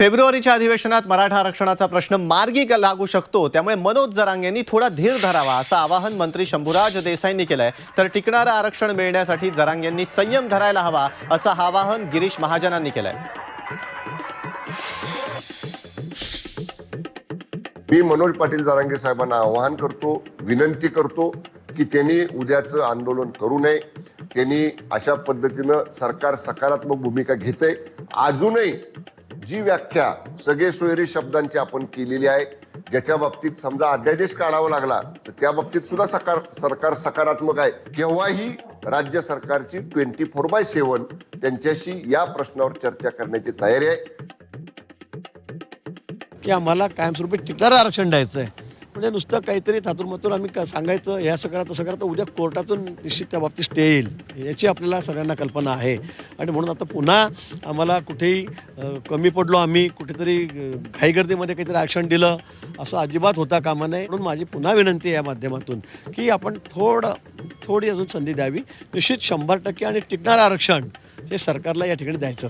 फेब्रुवारीच्या अधिवेशनात मराठा आरक्षणाचा प्रश्न मार्गी लागू शकतो त्यामुळे मनोज जरांगेंनी थोडा धीर धरावा असं आवाहन मंत्री शंभूराज देसाईंनी केलंय. तर टिकणारं आरक्षण मिळण्यासाठी जरांगेंनी संयम धरायला हवा असं आवाहन गिरीश महाजनांनी केलंय. मी मनोज पाटील जरांगे साहेबांना आवाहन करतो विनंती करतो की त्यांनी उद्याचं आंदोलन करू नये. त्यांनी अशा पद्धतीनं सरकार सकारात्मक भूमिका घेते अजूनही जी व्याख्या सगळे सोयरी शब्दांची आपण केलेली आहे ज्याच्या बाबतीत समजा अध्यादेश काढावा लागला तर त्या बाबतीत सुद्धा सकार सरकार सकारात्मक आहे. केव्हाही राज्य सरकारची ट्वेंटी फोर बाय सेव्हन त्यांच्याशी या प्रश्नावर चर्चा करण्याची तयारी आहे. की आम्हाला कायमस्वरूपी टिकणारं आरक्षण द्यायचं आहे म्हणजे नुसतं काहीतरी थातूरमतूर आम्ही का सांगायचं हे असं करा तसं करा तर उद्या कोर्टातून निश्चित त्या बाबतीत स्टे येईल. याची आपल्याला सगळ्यांना कल्पना आहे. आणि म्हणून आता पुन्हा आम्हाला कुठेही कमी पडलो आम्ही कुठेतरी घाईगर्दीमध्ये काहीतरी आरक्षण दिलं असं अजिबात होता कामा नये. म्हणून माझी पुन्हा विनंती आहे या माध्यमातून की आपण थोडं थोडी अजून संधी द्यावी. निश्चित शंभर टक्के आणि टिकणारं आरक्षण हे सरकारला या ठिकाणी द्यायचं.